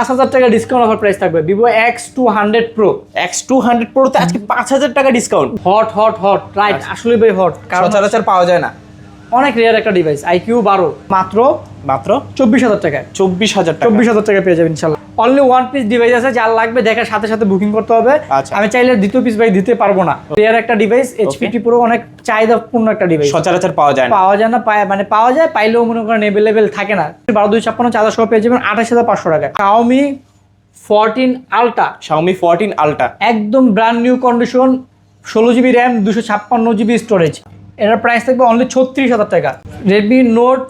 পাঁচ হাজার টাকা ডিসকাউন্ট অফার প্রাইস থাকবে। Vivo X two hundred pro X two hundred প্রোতে আজকে পাঁচ হাজার টাকা discount hot hot hot right আসলে ভাই হট সচরাচর পাওয়া যায় না। অনেক রেয়ার একটা ডিভাইস আইকিউ বারো। মাত্র? মাত্র? চব্বিশ হাজার টাকা চব্বিশ হাজার টাকা। চব্বিশ হাজার টাকা পেয়ে যাবেন ইনশাল্লাহ। অনলি ওয়ান পিস ডিভাইস আছে যার লাগবে দেখার সাথে সাথে বুকিং করতে হবে। আচ্ছা। আমি চাইলে দ্বিতীয় পিস ভাই দিতে পারব না। রেয়ার একটা ডিভাইস এইচপিটি পুরো অনেক চাহিদাপূর্ণ একটা ডিভাইস সচরাচর পাওয়া যায় না। পাওয়া যায় না পায় মানে পাওয়া যায় পাইলেও মনে করেন অ্যাভেলেবেল থাকে না। বারো দুই ছাপ্পান্ন চার্জার সহ পেয়ে যাবেন আঠাশ হাজার পাঁচশো টাকা Xiaomi fourteen ultra Xiaomi fourteen ultra একদম ব্র্যান্ড নিউ কন্ডিশন ষোলো জিবি র্যাম দুশো ছাপ্পান্ন জিবি স্টোরেজ এটার প্রাইস থাকবে অনলি ছত্রিশ হাজার টাকা। রেডমি নোট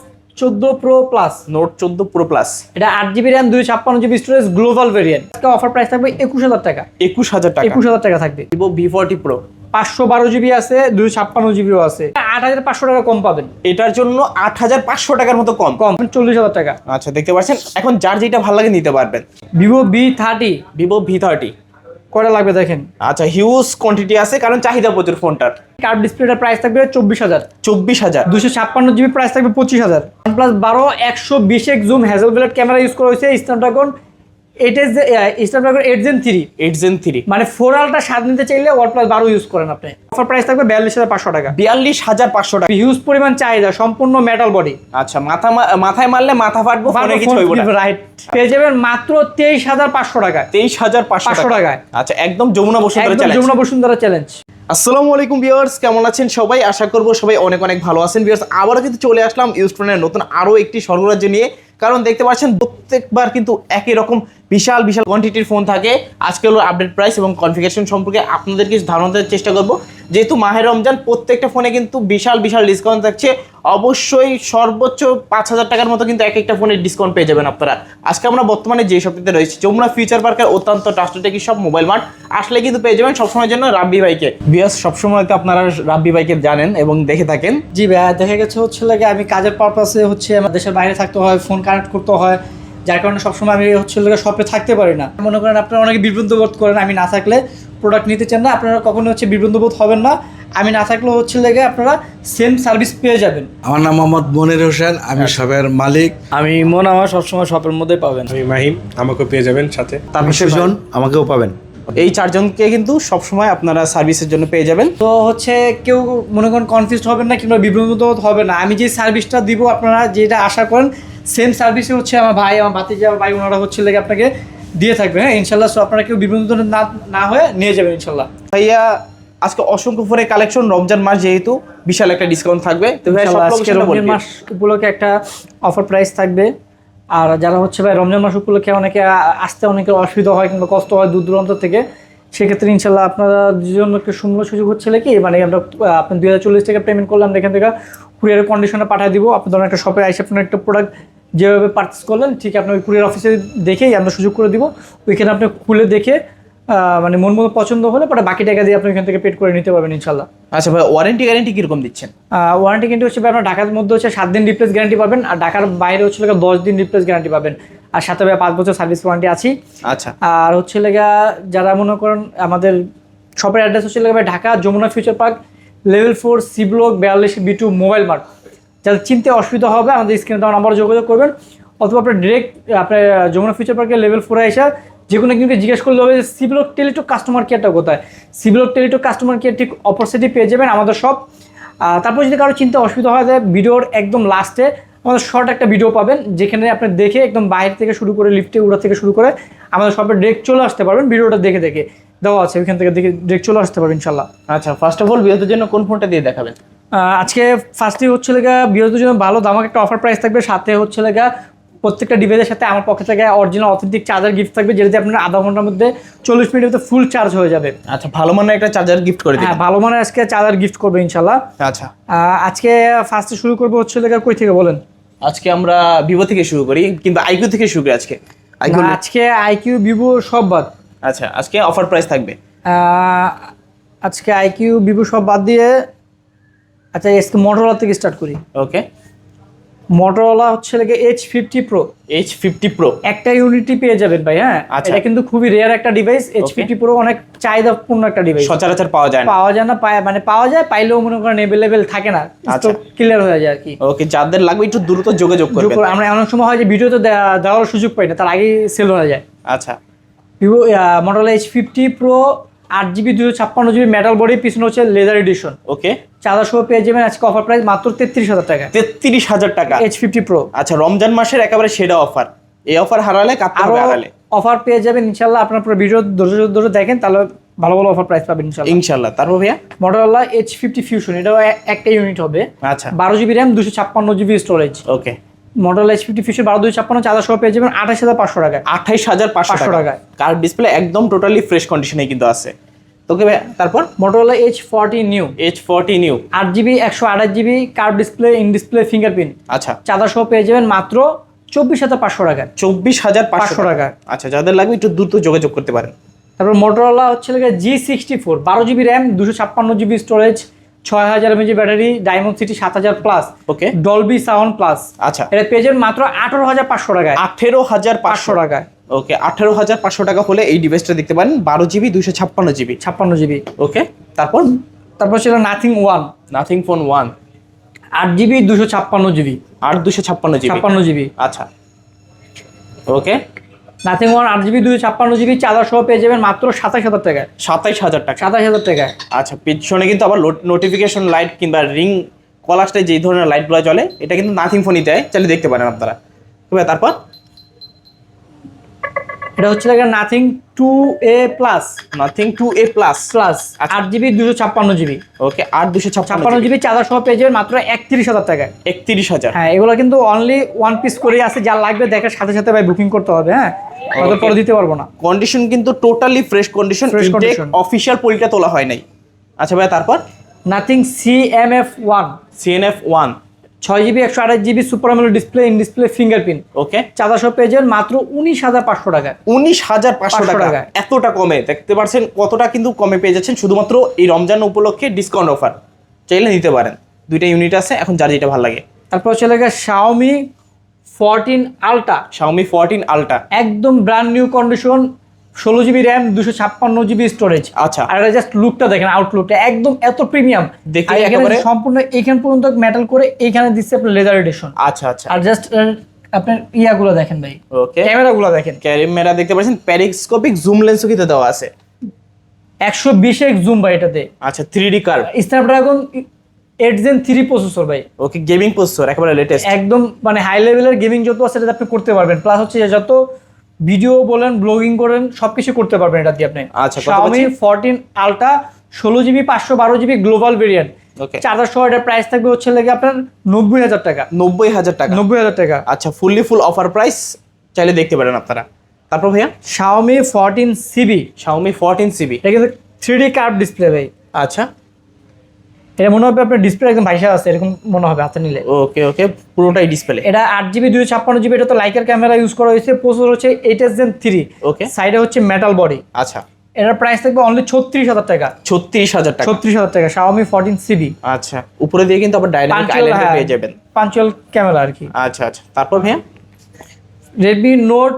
চোদ্দ প্রো প্লাস নোট চোদ্দ প্রো প্লাস এটা আট জিবি র্যাম দুই ছাপ্পান্ন GB storage global variant offer price থাকবে একুশ হাজার টাকা। একুশ হাজার টাকা। একুশ হাজার টাকা থাকবে। ভিভো ভি ফোরটি প্রো পাঁচশো বারো জিবি আছে দুশো ছাপ্পান্ন জিবিও আছে। আট হাজার পাঁচশো টাকা কম পাবেন। এটার জন্য আট হাজার পাঁচশো টাকার মতো কম। কম চল্লিশ হাজার টাকা। আচ্ছা দেখতে পাচ্ছেন? এখন যার যেটা ভালো লাগে নিতে পারবেন। Vivo V thirty Vivo V thirty কয়টা লাগবে দেখেন? আচ্ছা হিউজ কোয়ান্টিটি আছে কারণ চাহিদা প্রচুর ফোনটার। কার্ড ডিসপ্লেটার প্রাইস থাকবে চব্বিশ হাজার। চব্বিশ হাজার। দুশো ছাপ্পান্ন জিবি প্রাইস থাকবে পঁচিশ হাজার। ওয়ান প্লাস বারো একশো বিশ এক zoom Hasselblad camera use করা হয়েছে Snapdragon eight S Snapdragon eight gen three eight gen three মানে ফোর আলটা স্বাদ নিতে চাইলে ওয়ান প্লাস বারো ইউজ করেন আপনি। অফার প্রাইস থাকবে বিয়াল্লিশ হাজার পাঁচশো টাকা। বিয়াল্লিশ হাজার পাঁচশো টাকা। হিউজ পরিমাণ চাহিদা সম্পূর্ণ মেটাল বডি আচ্ছা মাথা মাথায় মারলে মাথা ফাটবো কিছু হইব না। রাইট পেয়ে যাবেন মাত্র তেইশ হাজার পাঁচশো টাকায়। তেইশ হাজার পাঁচশো টাকায়। আচ্ছা একদম যমুনা বসুন্ধরা চ্যালেঞ্জ যমুনা বসুন্ধরা চ্যালেঞ্জ আসসালামু আলাইকুম ভিউয়ার্স কেমন আছেন সবাই? আশা করব সবাই অনেক অনেক ভালো আছেন। ভিউয়ার্স আবারও কিন্তু চলে আসলাম ইউস্টনের নতুন আরও একটি সরবরাহ নিয়ে। কারণ দেখতে পাচ্ছেন প্রত্যেকবার কিন্তু একই রকম বিশাল বিশাল কোয়ান্টিটির ফোন থাকে। আজকে হলো আপডেট প্রাইস এবং কনফিগারেশন সম্পর্কে আপনাদের কিছু ধারণা দেওয়ার চেষ্টা করব। যেহেতু মাহের রমজান প্রত্যেকটা ফোনে কিন্তু বিশাল বিশাল ডিসকাউন্ট থাকছে। অবশ্যই সর্বোচ্চ পাঁচ হাজার টাকার মতো কিন্তু এক একটা ফোনের ডিসকাউন্ট পেয়ে যাবেন আপনারা। আজকে আমরা বর্তমানে যে সপ্তাহে রয়েছে যমুনা ফিউচার পার্কের অত্যন্ত ট্রাস্টেড একটি সব মোবাইল মার্ট আসলে কিন্তু পেয়ে যাবেন সবসময়ের জন্য রাব্বি ভাইকে। বিয়াস সবসময় তো আপনারা রাব্বি ভাইকে জানেন এবং দেখে থাকেন। জি ভাইয়া দেখা গেছে হচ্ছে লাগে আমি কাজের পারপাসে হচ্ছে আমার দেশের বাইরে থাকতে হয় ফোন কানেক্ট করতে হয়। যার কারণে সবসময় আমি হচ্ছে শপে থাকতে পারি না। মনে করেন আপনারা অনেকে বিভ্রান্ত বোধ করেন আমি না থাকলে প্রোডাক্ট নিতে চান না। আপনারা কখনো হচ্ছে বিভ্রান্ত বোধ হবেন না। আমি না থাকলেও হচ্ছে লেগে আপনারা সেম সার্ভিস পেয়ে যাবেন। আমার নাম মোহাম্মদ মনির হোসেন আমি শপের মালিক। আমি মন আমার সবসময় শপের মধ্যে পাবেন। আমি মাহিম আমাকেও পেয়ে যাবেন সাথে। সুজন আমাকেও পাবেন। এই চারজনকে কিন্তু সবসময় আপনারা সার্ভিসের জন্য পেয়ে যাবেন। তো হচ্ছে কেউ মনে করেন কনফিউজ হবেন না কিংবা বিভ্রান্ত হবে না। আমি যে সার্ভিসটা দিব আপনারা যেটা আশা করেন সেম সার্ভিসে হচ্ছে আমার ভাই আমার ভাতিজা আমার ভাই ওনারা হচ্ছে লেগে আপনাকে দিয়ে থাকবে। হ্যাঁ ইনশাল্লাহ। সো আপনারা কেউ বিভ্রান্ত না না হয়ে নিয়ে যাবেন ইনশাল্লাহ। ভাইয়া আজকে অসংখ্য ফোনের কালেকশন রমজান মাস যেহেতু বিশাল একটা ডিসকাউন্ট থাকবে। তো ভাই রমজান মাস উপলক্ষে একটা অফার প্রাইস থাকবে। আর যারা হচ্ছে ভাই রমজান মাস উপলক্ষে অনেকে আসতে অনেকের অসুবিধা হয় কিংবা কষ্ট হয় দূর দূরান্ত থেকে, সেক্ষেত্রে ইনশাল্লাহ আপনারা জন্য একটু সুন্দর সুযোগ হচ্ছে কি মানে আমরা আপনি দুই হাজার চল্লিশ টাকা পেমেন্ট করলাম এখান থেকে কুরিয়ারের কন্ডিশনে পাঠিয়ে দিব, আপনি একটা শপে আসে আপনার একটা প্রোডাক্ট যেভাবে পার্চেস করলেন, ঠিক আপনার ওই কুরিয়ার অফিসে দেখেই আমরা সুযোগ করে দিব। ওইখানে আপনি খুলে দেখে মানে মন মতো পছন্দ হলে পরে বাকি টাকা দিয়ে আপনি এখান থেকে পেড করে নিতে পারবেন ইনশাল্লাহ আচ্ছা ভাই ওয়ারেন্টি গ্যারেন্টি কীরকম দিচ্ছেন? ওয়ারেন্টি কিন্তু হচ্ছে আপনার ঢাকার মধ্যে হচ্ছে সাত দিন রিপ্লেস গ্যারান্টি পাবেন আর ঢাকার বাইরে হচ্ছে লেগে দশ দিন রিপ্লেস গ্যারান্টি পাবেন। আর সাথে ভাই পাঁচ বছর সার্ভিস ওয়ারেন্টি আছি আচ্ছা। আর হচ্ছে লেগা যারা মনে করেন আমাদের শপের অ্যাড্রেস হচ্ছে লেগে Dhaka Jamuna Future Park level four C block বিয়াল্লিশ বি টু মোবাইল মার্ট যাদের চিনতে অসুবিধা হবে আমাদের স্ক্রিনে দেওয়া নাম্বার যোগাযোগ করবেন। অথবা আপনার ডিরেক্ট আপনার যমুনা ফিউচার পার্কের লেভেল ফোরে এসে যে কোনো কিন্তু জিজ্ঞেস করলে হবে সি ব্লক টেলিটক কাস্টমার কেয়ারটা কোথায়? C block Teletalk customer care ঠিক অপোজিটে পেয়ে যাবেন আমাদের সব তারপর যদি কারও চিন্তা অসুবিধা হয় তাহলে ভিডিওর একদম লাস্টে আমাদের শর্ট একটা ভিডিও পাবেন যেখানে আপনি দেখে একদম বাইরে থেকে শুরু করে লিফটে উড়া থেকে শুরু করে আমাদের শপে ডিরেক্ট চলে আসতে পারবেন ভিডিওটা দেখে দেখে দেওয়া আছে ওইখান থেকে দেখে ডিরেক্ট চলে আসতে পারবেন ইনশাল্লাহ আচ্ছা ফার্স্ট অফ অল বিয়েদের জন্য কোন ফোনটা দিয়ে দেখাবেন? আজকে ফার্স্টলি হচ্ছে লেগা বিরতির জন্য ভালো দামাক একটা অফার প্রাইস থাকবে সাথে হচ্ছে লেগা প্রত্যেকটা ডিভাইসের সাথে আমার পক্ষ থেকে অরিজিনাল অথেন্টিক চার্জার গিফট থাকবে যেটাতে আপনার আধা ঘণ্টার মধ্যে চল্লিশ মিনিটের মধ্যে ফুল চার্জ হয়ে যাবে। আচ্ছা ভালো মানের একটা চার্জার গিফট করে হ্যাঁ ভালো মানের আজকে চার্জার গিফট করবে ইনশাল্লাহ আচ্ছা। আজকে ফার্স্টে শুরু করব হচ্ছে লেগা কই থেকে বলেন? আজকে আমরা ভিভো থেকে শুরু করি কিন্তু আইকিউ থেকে শুরু করি আজকে। আইকিউ আজকে আইকিউ ভিভো সব বাদ। আচ্ছা আজকে অফার প্রাইস থাকবে। আজকে আইকিউ ভিভো সব বাদ দিয়ে আচ্ছা আজকে মোটরোলা থেকে স্টার্ট করি। ওকে মোটরোলা হচ্ছে লাগে Edge fifty pro Edge fifty pro একটা ইউনিটই পেয়ে যাবেন ভাই হ্যাঁ? আচ্ছা। এটা কিন্তু খুবই রেয়ার একটা ডিভাইস এইচ. ফিফটি প্রো অনেক চাহিদাপূর্ণ একটা ডিভাইস সচরাচর পাওয়া যায় না। পাওয়া যায় না পায় মানে পাওয়া যায় পাইলেও মনে করেন এভেলেবেল থাকে না। আচ্ছা। ক্লিয়ার হয়ে যায় আর কি। ওকে যাদের লাগবে একটু দ্রুত যোগাযোগ করবেন। আমরা অনেক সময় হয় যে ভিডিওতে দেওয়া- দেওয়ার সুযোগ পাই না তার আগেই সেল হয়ে যায়। আচ্ছা। Vivo model Edge fifty pro আট জিবি দুশো ছাপ্পান্ন জিবি মেটাল বডি পিছনে হচ্ছে লেদার এডিশন ওকে চাঁদা সহ পেয়ে যাবেন আজকে অফার প্রাইস মাত্র তেত্রিশ হাজার টাকা। তেত্রিশ হাজার টাকা। এইচ ফিফটি প্রো আচ্ছা রমজান মাসের একেবারে সেরা অফার এই অফার হারালে আরও হারালে। অফার পেয়ে যাবেন ইনশাল্লাহ। আপনার পুরো ভিডিও ধৈর্য ধরে দেখেন তাহলে ভালো ভালো অফার প্রাইস পাবেন ইনশাল্লাহ। ইনশাল্লাহ। তারপর ভাইয়া? মডেলা এইচ ফিফটি ফিউশন এটাও একটা ইউনিট হবে। আচ্ছা। বারো জিবি র্যাম দুশো ছাপ্পান্ন GB storage okay model Edge fifty fusion বারো দুশো ছাপ্পান্ন চাঁদা সহ পেয়ে যাবেন আঠাশ হাজার পাঁচশো টাকা আঠাইশ হাজার পাঁচশো 500 টাকা। কার ডিসপ্লে একদম টোটালি ফ্রেশ কন্ডিশনে কিন্তু আছে। ওকে তারপর মডেলা Edge forty Neo Edge forty Neo আট জিবি একশো আঠাশ GB curve display in display fingerprint আচ্ছা। চাঁদা সহ পেয়ে যাবেন মাত্র চব্বিশ হাজার পাঁচশো টাকায় চব্বিশ হাজার পাঁচশো 500 টাকা। টাকা। আচ্ছা যাদের লাগবে একটু দ্রুত যোগাযোগ করতে পারেন। তারপর মোটরোলা হচ্ছে জি সিক্সটি ফোর বারো জিবি র্যাম দুশো ছাপ্পান্ন জিবি স্টোরেজ ছয় হাজার এমএজি ব্যাটারি ডায়মন্ড সিটি সাত হাজার plus okay Dolby sound plus আচ্ছা। এটা পেয়ে যাবেন মাত্র আঠারো হাজার পাঁচশো টাকায়। আঠেরো হাজার পাঁচশো টাকায়। ওকে আঠারো হাজার পাঁচশো টাকা হলে এই ডিভাইসটা দেখতে পারেন। বারো জিবি দুশো ছাপ্পান্ন জিবি। ছাপ্পান্ন জিবি। ওকে তারপর? তারপর ছিল Nothing one Nothing phone one আট জিবি দুশো ছাপ্পান্ন জিবি। আট দুশো ছাপ্পান্ন জিবি। ছাপ্পান্ন জিবি। আচ্ছা। ওকে নাথিং ওয়ান আট জিবি দুশো ছাপ্পান্ন জিবি চার্জার সহ পেয়ে যাবেন মাত্র সাতাশ হাজার টাকায়। সাতাইশ হাজার টাকা। সাতাশ হাজার টাকায়। আচ্ছা পিছনে কিন্তু আবার নোটিফিকেশন লাইট কিংবা রিং কলাসটায় যেই ধরনের লাইটগুলো জ্বলে এটা কিন্তু নাথিং ফোনই দেয়। চালিয়ে দেখতে পারেন আপনারা। তারপর? এটা হচ্ছে Nothing two A plus Nothing two A plus plus. আট জিবি দুশো ছাপ্পান্ন জিবি ওকে আট দুশো ছাপ্পান্ন জিবি চার্জার সহ পেয়ে যাবেন মাত্র একত্রিশ হাজার টাকায়। একত্রিশ হাজার। হ্যাঁ এগুলো কিন্তু অনলি ওয়ান পিস করেই আছে যা লাগবে দেখার সাথে সাথে ভাই বুকিং করতে হবে হ্যাঁ? পরে দিতে পারব না। কন্ডিশন কিন্তু টোটালি ফ্রেশ কন্ডিশন অফিসিয়াল পলিটা তোলা হয় নাই। আচ্ছা ভাই তারপর? Nothing C M F one CMF one ছয় জিবি একশো আঠাশ GB super AMOLED display in display fingerprint okay charger পেজের মাত্র উনিশ হাজার পাঁচশো টাকা উনিশ হাজার পাঁচশো 500 টাকা। এতটা কমে। দেখতে পাচ্ছেন কতটা কিন্তু কমে পেয়ে যাচ্ছেন। শুধুমাত্র এই রমজান উপলক্ষে ডিসকাউন্ট অফার চাইলে নিতে পারেন। দুইটা ইউনিট আছে এখন যার যেটা ভালো লাগে। তারপর চলে গেছে Xiaomi fourteen ultra Xiaomi fourteen ultra একদম ব্র্যান্ড নিউ কন্ডিশন ষোলো জিবি র্যাম দুশো ছাপ্পান্ন জিবি স্টোরেজ আচ্ছা। আর এটা জাস্ট লুকটা দেখেন আউটলুকটা একদম এত প্রিমিয়াম আর এখানে একেবারে- সম্পূর্ণ এখান পর্যন্ত মেটাল করে এখানে দিচ্ছে আপনার লেদার এডিশন আচ্ছা আচ্ছা। আর জাস্ট আপনার ইয়াগুলো দেখেন ভাই। ওকে ক্যামেরাগুলো দেখেন। ক্যামেরা দেখতে পাচ্ছেন প্যারিস্কোপিক জুম লেন্সও কিন্তু দেওয়া আছে। একশো বিশ এক্স জুম ভাই এটাতে। আচ্ছা three D curve Snapdragon eight gen three processor ভাই। ওকে গেমিং প্রসেসর একেবারে লেটেস্ট একদম মানে হাই লেভেলের গেমিং যত আছে সেটা আপনি করতে পারবেন। প্লাস হচ্ছে যত ভিডিও বলেন ব্লগিং করেন সবকিছু করতে পারবেন এটা দিয়ে আপনি। আচ্ছা, Xiaomi বলছি? ফোরটিন আলট্রা ষোলো জিবি পাঁচশো বারো জিবি গ্লোবাল ভেরিয়েন্ট চার্জার সহ এটার প্রাইস থাকবে হচ্ছে লেগে আপনার নব্বই হাজার টাকা। নব্বই হাজার টাকা? নব্বই হাজার টাকা। আচ্ছা ফুললি ফুল অফার প্রাইস চাইলে দেখতে পারেন আপনারা। তারপর ভাইয়া? Xiaomi fourteen Civi Xiaomi fourteen Civi এটা কিন্তু থ্রি ডি কার্ভ ডিসপ্লে ভাই। আচ্ছা। এটা মনে হবে আপনার ডিসপ্লে একদম ভাইসা আছে এরকম মনে হবে হাতে নিলে। ওকে ওকে পুরোটাই ডিসপ্লে এটা আট জিবি দুশো ছাপ্পান্ন জিবি এটা তো লাইকের ক্যামেরা ইউজ করা হয়েছে প্রসেসর হচ্ছে eight S gen three okay সাইডে হচ্ছে মেটাল বডি আচ্ছা। এটার প্রাইস থাকবে অনলি ছত্রিশ হাজার টাকা। ছত্রিশ হাজার টাকা। ছত্রিশ হাজার টাকা Xiaomi ফোরটিন সিবি আচ্ছা উপরে দিয়ে কিন্তু আবার ডাইনামিক আইল্যান্ডে পেয়ে যাবেন। পাঞ্চুয়াল ক্যামেরা আর কি। আচ্ছা আচ্ছা তারপর ভাইয়া? রেডমি নোট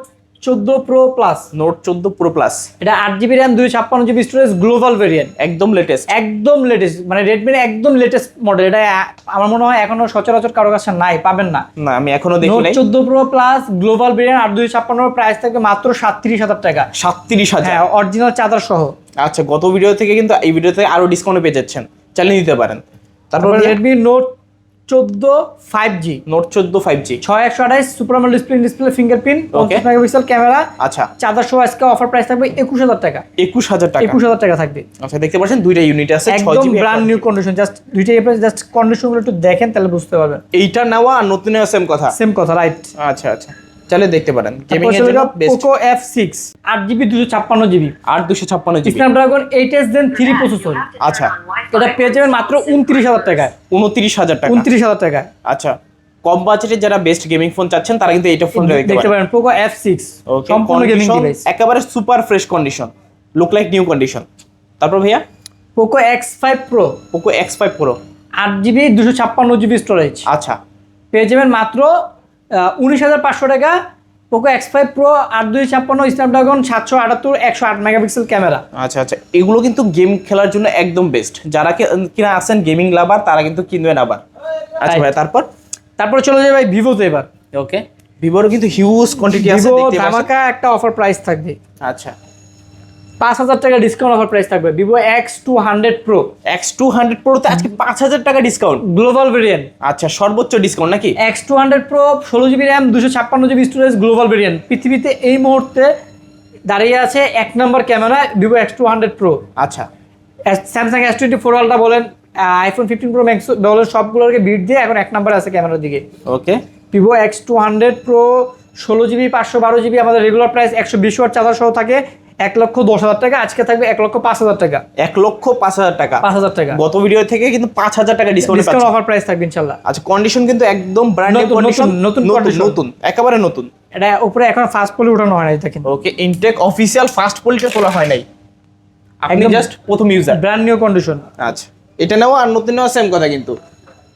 চোদ্দ প্রো প্লাস নোট চোদ্দ প্রো প্লাস এটা আট জিবি র্যাম দুই ছাপ্পান্ন জিবি স্টোরেজ গ্লোবাল ভেরিয়েন্ট একদম লেটেস্ট একদম লেটেস্ট মানে রেডমির একদম লেটেস্ট মডেল এটা আমার মনে হয় এখনও সচরাচর কারও কাছে নাই পাবেন না। না আমি এখনও দেখি নাই। চোদ্দ প্রো প্লাস গ্লোবাল ভেরিয়েন্ট আট দুই ছাপ্পান্ন প্রাইস থাকবে মাত্র সাতত্রিশ হাজার টাকা। সাতত্রিশ হাজার। হ্যাঁ অরিজিনাল চার্জার সহ। আচ্ছা গত ভিডিও থেকে কিন্তু এই ভিডিওতে আরও ডিসকাউন্টে পেয়ে যাচ্ছেন। চালিয়ে নিতে পারেন। তারপর তারপর রেডমি নোট চোদ্দ ফাইভ জি নোট চোদ্দ ফাইভ জি ছয় একশো আঠাইশ super AMOLED display display fingerprint পঞ্চাশ মেগাপিক্সেল ক্যামেরা আচ্ছা। চার্জার সহ আজকে অফার প্রাইস থাকবে একুশ হাজার টাকা। একুশ হাজার টাকা। একুশ হাজার টাকা থাকবে। আচ্ছা দেখতে পাচ্ছেন দুইটা ইউনিট আছে একদম ব্র্যান্ড নিউ কন্ডিশন জাস্ট দুইটাই জাস্ট কন্ডিশনগুলো একটু দেখেন তাহলে বুঝতে পারবেন। এইটা নেওয়া আর নতুন নেওয়া সেম কথা। সেম কথা রাইট আচ্ছা আচ্ছা। চাইলে দেখতে পারেন। গেমিং এর জন্য বেস্ট পোকো এফ সিক্স আট জিবি দুশো ছাপ্পান্ন জিবি আট দুশো ছাপ্পান্ন GB Snapdragon eight S gen three processor আচ্ছা। এটা পেয়ে যাবেন মাত্র উনত্রিশ হাজার টাকায়। উনত্রিশ হাজার টাকা। উনত্রিশ হাজার টাকায়। আচ্ছা। কম বাজেটে যারা বেস্ট গেমিং ফোন চাচ্ছেন তারা কিন্তু এইটা ফোন দেখতে দেখতে পারেন। পোকো এফ সিক্স ওকে সম্পূর্ণ গেমিং ডিভাইস একেবারে super fresh condition look like new condition তারপর ভাইয়া? Poco X five pro Poco X five pro আট জিবি দুশো ছাপ্পান্ন জিবি স্টোরেজ আচ্ছা। পেয়ে যাবেন মাত্র উনিশ হাজার পাঁচশো টাকা পোকো এক্স ফাইভ প্রো আট দুই ছাপ্পান্ন স্ন্যাপড্রাগন সাতশো আটাত্তর একশো আট মেগাপিক্সেল ক্যামেরা। আচ্ছা আচ্ছা এগুলো কিন্তু গেম খেলার জন্য একদম বেস্ট যারা কি- কিনা আছেন গেমিং লাভার তারা কিন্তু কিনবেন আবার। আচ্ছা ভাই তারপর? তারপরে চলে যাবে ভাই ভিভোতে এবার। ওকে ভিভোর কিন্তু হিউজ কোয়ান্টিটি আছে দেখতে পাচ্ছেন। ধামাকা একটা অফার প্রাইস থাকবে। আচ্ছা। পাঁচ হাজার টাকা ডিসকাউন্ট অফার প্রাইস থাকবে। Vivo X two hundred pro X two hundred প্রোতে আজকে পাঁচ হাজার টাকা ডিসকাউন্ট গ্লোবাল ভেরিয়েন্ট আচ্ছা সর্বোচ্চ ডিসকাউন্ট নাকি? এক্স টু হান্ড্রেড প্রো ষোলো জিবি র্যাম দুশো ছাপ্পান্ন জিবি স্টোরেজ গ্লোবাল ভেরিয়েন্ট পৃথিবীতে এই মুহূর্তে দাঁড়িয়ে আছে এক নম্বর camera Vivo X two hundred pro আচ্ছা। Samsung S twenty four ultra বলেন আইফোন ফিফটিন প্রো ম্যাক্স বলেন সবগুলোকে বিট দিয়ে এখন এক নাম্বার আছে ক্যামেরার দিকে। Okay Vivo X two hundred pro ষোলো জিবি পাঁচশো বারো জিবি আমাদের রেগুলার প্রাইস একশো বিশ ওয়াট চার্জার সহ থাকে। এক লক্ষ দশ হাজার টাকা আজকে থাকবে এক লক্ষ পাঁচ হাজার টাকা। এক লক্ষ পাঁচ হাজার টাকা। পাঁচ হাজার টাকা। গত ভিডিও থেকে কিন্তু পাঁচ হাজার টাকা ডিসকাউন্ট ডিসকাউন্ট অফার প্রাইস থাকবে ইনশাল্লাহ। আচ্ছা কন্ডিশন কিন্তু একদম ব্র্যান্ড নিউ কন্ডিশন নতুন, নতুন একেবারে নতুন। এটা উপরে এখন ফার্স্ট পলি উঠানো হয় না দেখেন ওকে ইনটেক অফিসিয়াল ফার্স্ট পলিটা তোলা হয় নাই। আপনি জাস্ট প্রথম ইউজার ব্র্যান্ড নিউ কন্ডিশন আচ্ছা এটা নেওয়া আর নতুন নেওয়া সেম কথা কিন্তু।